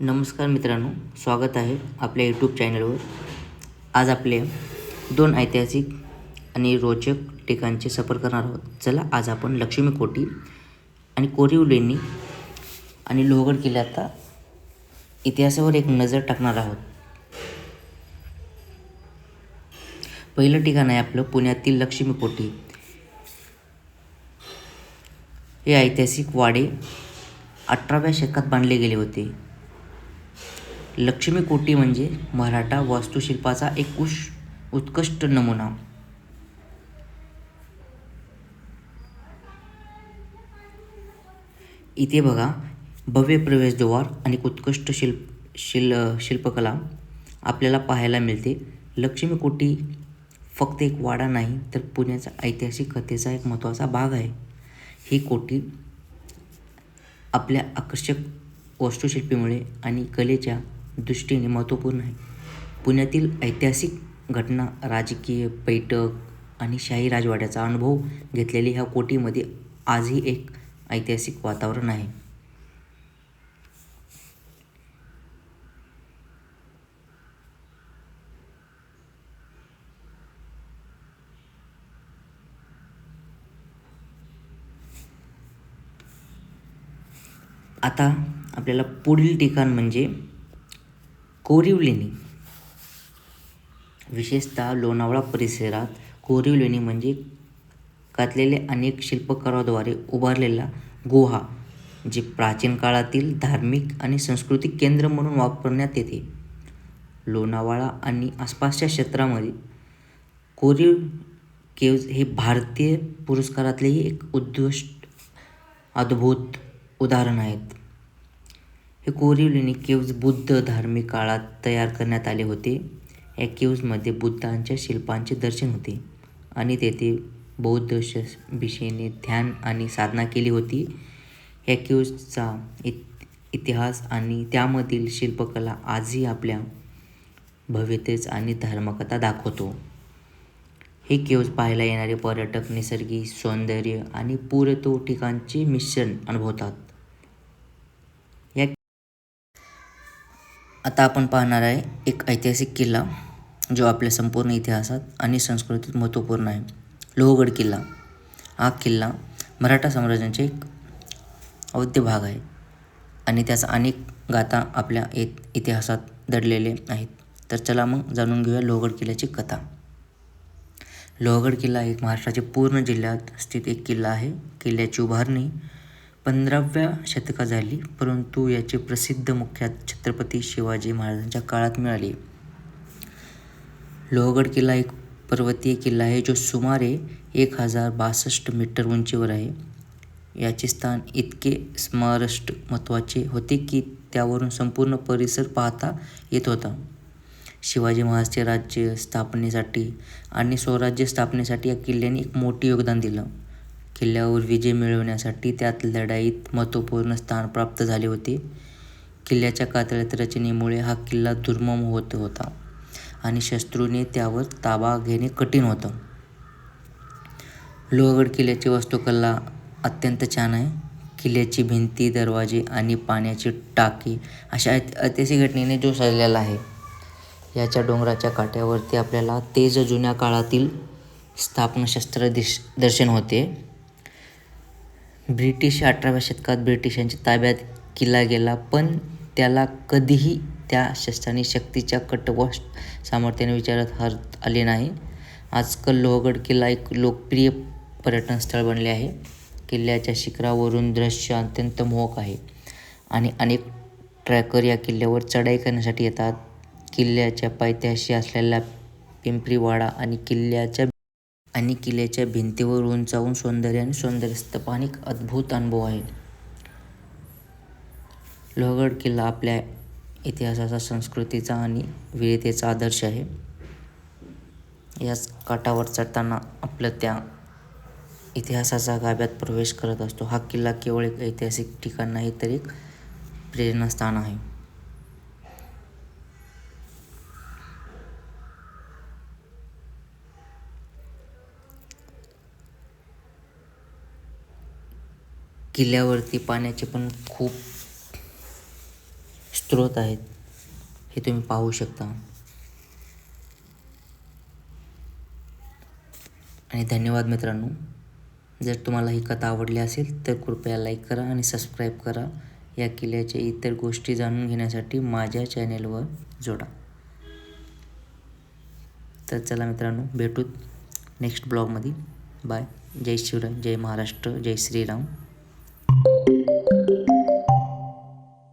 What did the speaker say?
नमस्कार मित्रांनो स्वागत आहे आपल्या यूट्यूब चॅनलवर आज आपले दोन ऐतिहासिक आणि रोचक ठिकाणचे सफर करणार आहोत. चला आज आपण लक्ष्मी कोटी आणि कोरीव लेणी आणि लोहगड किल्ल्याचा इतिहासावर एक नजर टाकणार आहोत. पहिलं ठिकाण आहे आपलं पुण्यातील लक्ष्मी कोटी हे ऐतिहासिक वाडे अठराव्या शतकात बांधले गेले होते. लक्ष्मी कोटी म्हणजे मराठा वास्तुशिल्पाचा एक उश उत्कृष्ट नमुना. इथे बघा भव्य प्रवेशद्वार आणि उत्कृष्ट शिल्प शिल शिल्पकला आपल्याला पाहायला मिळते. लक्ष्मी कोटी फक्त एक वाडा नाही तर पुण्याचा ऐतिहासिक कथेचा एक महत्त्वाचा भाग आहे. ही कोटी आपल्या आकर्षक वास्तुशिल्पीमुळे आणि कलेच्या दृष्टीने महत्त्वपूर्ण आहे. पुण्यातील ऐतिहासिक घटना राजकीय बैठक आणि शाही राजवाड्याचा अनुभव घेतलेली ह्या कोटीमध्ये आजही एक ऐतिहासिक वातावरण आहे. आता आपल्याला पुढील ठिकाण म्हणजे कोरीव लेणी विशेषतः लोणावळा परिसरात कोरीव लेणी म्हणजे कातलेले अनेक शिल्पकाराद्वारे उभारलेला गुहा जे प्राचीन काळातील धार्मिक आणि सांस्कृतिक केंद्र म्हणून वापरण्यात येते. लोणावळा आणि आसपासच्या क्षेत्रामध्ये कोरीव केव्ज हे भारतीय पुरस्कारातलेही एक उद्दिष्ट अद्भुत उदाहरण आहेत. हे कोरीव लेणी केव्ज बुद्ध धार्मिक काळात तयार करण्यात आले होते. या केव्जमध्ये बुद्धांच्या शिल्पांचे दर्शन होते आणि तेथे बौद्ध श भिषेने ध्यान आणि साधना केली होती. ह्या केव्जचा इत इतिहास आणि त्यामधील शिल्पकला आजही आपल्या भव्यतेच आणि धर्मकथा दाखवतो. हे केव्ज पाहायला येणारे पर्यटक निसर्गी सौंदर्य आणि पुरतो ठिकाणचे मिश्रण अनुभवतात. आता आपण पाहणार आहे एक ऐतिहासिक किल्ला जो आपल्या संपूर्ण इतिहासात आणि संस्कृतीत महत्त्वपूर्ण आहे. लोहगड किल्ला. हा किल्ला मराठा साम्राज्याचे एक अवध्य भाग आहे आणि त्याचा अनेक गाथा आपल्या इत इतिहासात दडलेले आहेत. तर चला मग जाणून घेऊया लोहगड किल्ल्याची कथा. लोहगड किल्ला एक महाराष्ट्राच्या पूर्ण जिल्ह्यात स्थित एक किल्ला आहे. किल्ल्याची उभारणी पंधराव्या शतकात झाली परंतु याचे प्रसिद्ध मुख्यात छत्रपती शिवाजी महाराजांच्या काळात मिळाले. लोहगड किल्ला एक पर्वतीय किल्ला आहे जो सुमारे एक हजार बासष्ट मीटर उंचीवर आहे. याचे स्थान इतके स्मारष्ट महत्त्वाचे होते की त्यावरून संपूर्ण परिसर पाहता येत होता. शिवाजी महाराजचे राज्य स्थापनेसाठी आणि स्वराज्य स्थापनेसाठी या किल्ल्याने एक मोठे योगदान दिलं. किल्ल्यावर विजय मिळवण्यासाठी त्यात लढाईत महत्त्वपूर्ण स्थान प्राप्त झाले होते. किल्ल्याच्या कातळ्यात रचनेमुळे हा किल्ला दुर्मम होत होता आणि शत्रूने त्यावर ताबा घेणे कठीण होतं. लोहगड किल्ल्याची वास्तुकला अत्यंत छान आहे. किल्ल्याची भिंती दरवाजे आणि पाण्याची टाकी अशा ऐतिहासिक घटनेने जो सजलेला आहे. याच्या डोंगराच्या काठ्यावरती आपल्याला तेज जुन्या काळातील स्थापनाशस्त्र दिश दर्शन होते. ब्रिटिश अठराव्या शतकात ब्रिटिशांच्या ताब्यात किल्ला गेला पण त्याला कधीही त्या शस्त्राने शक्तीच्या कटवश सामर्थ्याने विचारात हरत आले नाही. आजकाल लोहगड किल्ला एक लोकप्रिय पर्यटन स्थळ बनले आहे. किल्ल्याच्या शिखरावरून दृश्य अत्यंत मोहक आहे आणि अनेक ट्रॅकर या किल्ल्यावर चढाई करण्यासाठी येतात. किल्ल्याच्या पायथ्याशी असलेला पिंपरीवाडा आणि किल्ल्याच्या आणि किल्ल्याच्या भिंतीवर उंचावून सौंदर्य आणि सौंदर्यस्थ एक अद्भुत अनुभव आहे. लोहगड किल्ला आपल्या इतिहासाचा संस्कृतीचा आणि वीरतेचा आदर्श आहे. याच काठावर चढताना आपलं त्या इतिहासाचा गाभ्यात प्रवेश करत असतो. हा किल्ला केवळ एक ऐतिहासिक ठिकाण नाही तर एक प्रेरणास्थान आहे. किल्ल्यावरती पाण्याचे पण खूप स्रोत आहेत. हे तुम्ही पाहू शकता. आणि धन्यवाद मित्रांनो. जर तुम्हाला ही कथा आवडली असेल तर कृपया लाईक करा आणि सबस्क्राईब करा. या किल्ल्याच्या इतर गोष्टी जाणून घेण्यासाठी माझ्या चॅनेलवर जोडा. तर चला मित्रांनो भेटूत नेक्स्ट ब्लॉगमध्ये बाय जय शिवराय जय महाराष्ट्र जय श्रीराम.